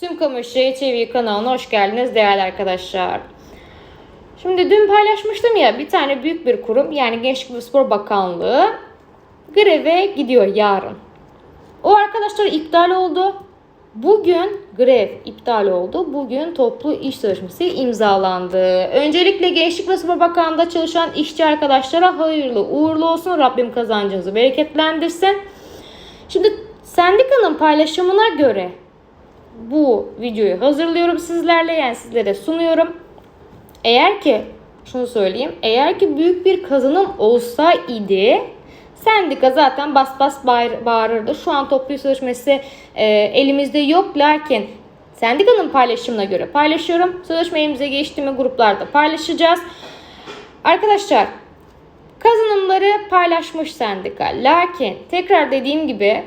Tüm Kamu İşleri TV kanalına hoş geldiniz değerli arkadaşlar. Şimdi dün paylaşmıştım ya bir tane büyük bir kurum yani Gençlik ve Spor Bakanlığı greve gidiyor yarın. O arkadaşlar iptal oldu. Bugün grev iptal oldu. Bugün toplu iş sözleşmesi imzalandı. Öncelikle Gençlik ve Spor Bakanlığı'nda çalışan işçi arkadaşlara hayırlı uğurlu olsun. Rabbim kazancınızı bereketlendirsin. Şimdi sendikanın paylaşımına göre bu videoyu hazırlıyorum sizlerle yani sizlere sunuyorum. Eğer ki şunu söyleyeyim. Eğer ki büyük bir kazanım olsa idi sendika zaten bas bas bağır, bağırırdı. Şu an toplu sözleşmesi e, elimizde yok. Lakin sendikanın paylaşımına göre paylaşıyorum. Sözleşme elimize geçti mi gruplarda paylaşacağız. Arkadaşlar kazanımları paylaşmış sendika. Lakin tekrar dediğim gibi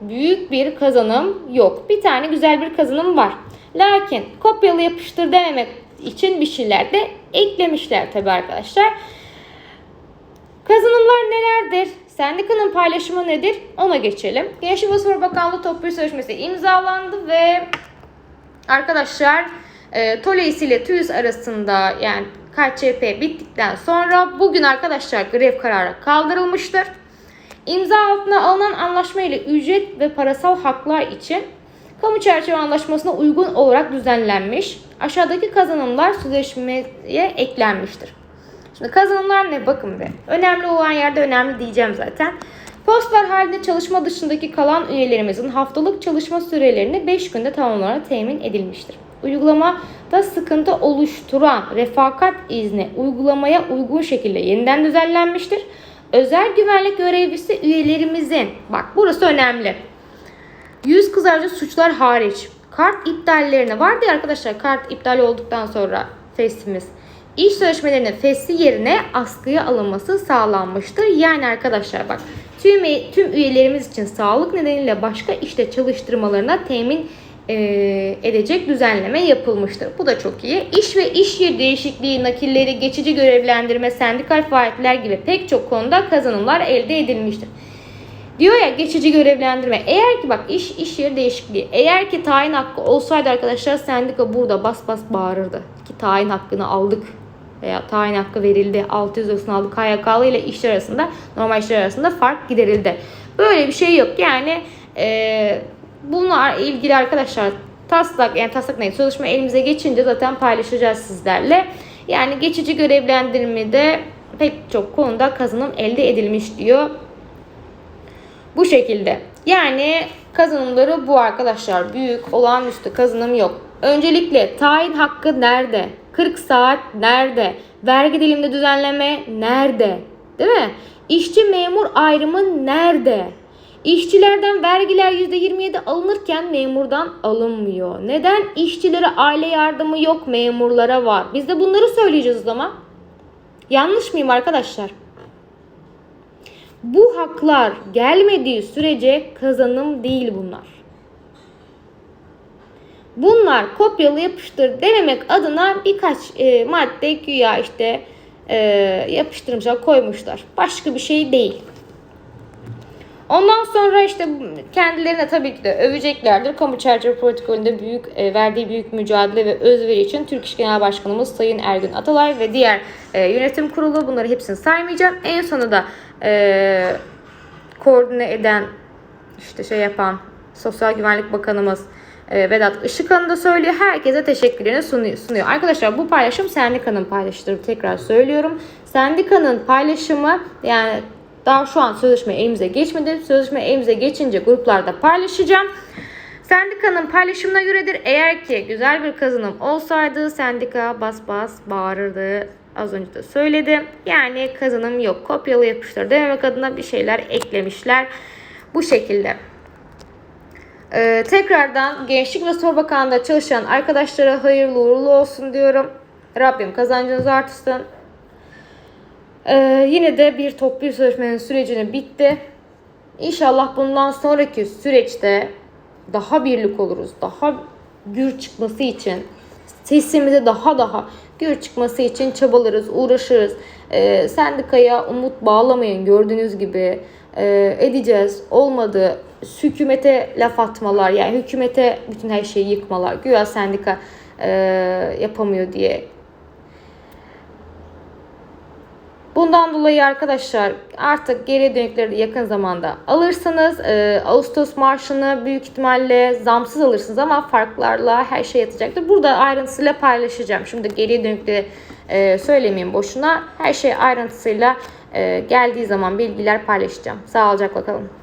büyük bir kazanım yok. Bir tane güzel bir kazanım var. Lakin kopyalı yapıştır dememek için bir şeyler de eklemişler tabi arkadaşlar. Kazanımlar nelerdir? Sendikanın paylaşımı nedir? Ona geçelim. Gençlik ve Spor Bakanlığı toplu sözleşmesi imzalandı ve arkadaşlar e, Toleis ile TÜİS arasında yani KÇP bittikten sonra bugün arkadaşlar grev kararı kaldırılmıştır. İmza altına alınan anlaşma ile ücret ve parasal haklar için kamu çerçeve anlaşmasına uygun olarak düzenlenmiş. Aşağıdaki kazanımlar sözleşmeye eklenmiştir. Şimdi kazanımlar ne? Bakın be. Önemli olan yerde önemli diyeceğim zaten. Postlar halinde çalışma dışındaki kalan üyelerimizin haftalık çalışma sürelerini 5 günde tamamlanarak temin edilmiştir. Uygulamada sıkıntı oluşturan refakat izni uygulamaya uygun şekilde yeniden düzenlenmiştir. Özel güvenlik görevlisi üyelerimizin, bak burası önemli. Yüz kızarcı suçlar hariç kart iptallerine vardı ya arkadaşlar kart iptal olduktan sonra festimiz. İş sözleşmelerinin fesli yerine askıya alınması sağlanmıştır. Yani arkadaşlar bak tüm, tüm üyelerimiz için sağlık nedeniyle başka işte çalıştırmalarına temin edecek düzenleme yapılmıştır. Bu da çok iyi. İş ve iş yeri değişikliği, nakilleri, geçici görevlendirme, sendikal faaliyetler gibi pek çok konuda kazanımlar elde edilmiştir. Diyor ya geçici görevlendirme. Eğer ki bak iş iş yeri değişikliği. Eğer ki tayin hakkı olsaydı arkadaşlar sendika burada bas bas bağırırdı. Ki tayin hakkını aldık veya tayin hakkı verildi. 600 lirasını aldık. KYK'lı ile işçi arasında normal işçiler arasında fark giderildi. Böyle bir şey yok. Yani e, bunlar ilgili arkadaşlar taslak yani taslak neydi sözleşme elimize geçince zaten paylaşacağız sizlerle. Yani geçici görevlendirmede pek çok konuda kazanım elde edilmiş diyor. Bu şekilde. Yani kazanımları bu arkadaşlar. Büyük, olağanüstü kazanım yok. Öncelikle tayin hakkı nerede? 40 saat nerede? Vergi diliminde düzenleme nerede? Değil mi? İşçi memur ayrımı nerede? İşçilerden vergiler %27 alınırken memurdan alınmıyor. Neden? İşçilere aile yardımı yok, memurlara var. Biz de bunları söyleyeceğiz o zaman. Yanlış mıyım arkadaşlar? Bu haklar gelmediği sürece kazanım değil bunlar. Bunlar kopyalı yapıştır denemek adına birkaç e, madde güya işte e, yapıştırmışlar koymuşlar. Başka bir şey değil. Ondan sonra işte kendilerine tabii ki de öveceklerdir. Kamu çerçeve protokolünde büyük e, verdiği büyük mücadele ve özveri için Türk İş Genel Başkanımız Sayın Ergün Atalay ve diğer e, yönetim kurulu bunları hepsini saymayacağım. En sonunda e, koordine eden işte şey yapan Sosyal Güvenlik Bakanımız e, Vedat Işıkhan da söylüyor. Herkese teşekkürlerini sunuyor. Arkadaşlar bu paylaşım sendikanın paylaştırıp tekrar söylüyorum. Sendikanın paylaşımı yani daha şu an sözleşme elimize geçmedi. Sözleşme elimize geçince gruplarda paylaşacağım. Sendikanın paylaşımına göredir. Eğer ki güzel bir kazanım olsaydı sendika bas bas bağırırdı. Az önce de söyledim. Yani kazanım yok. Kopyalı yapıştır dememek adına bir şeyler eklemişler. Bu şekilde. Ee, tekrardan Gençlik ve Spor Bakanlığı'nda çalışan arkadaşlara hayırlı uğurlu olsun diyorum. Rabbim kazancınızı artırsın. Ee, yine de bir toplu sözleşmenin sürecini bitti. İnşallah bundan sonraki süreçte daha birlik oluruz. Daha gür çıkması için sesimize daha daha gür çıkması için çabalarız, uğraşırız. Ee, sendikaya umut bağlamayın gördüğünüz gibi e, edeceğiz. Olmadı hükümete laf atmalar yani hükümete bütün her şeyi yıkmalar. Güya sendika e, yapamıyor diye Bundan dolayı arkadaşlar artık geri dönükleri de yakın zamanda alırsınız. Ee, Ağustos marşını büyük ihtimalle zamsız alırsınız ama farklarla her şey yatacaktır. Burada ayrıntısıyla paylaşacağım. Şimdi geri dönükleri e, söylemeyeyim boşuna. Her şey ayrıntısıyla e, geldiği zaman bilgiler paylaşacağım. Sağlıcakla kalın.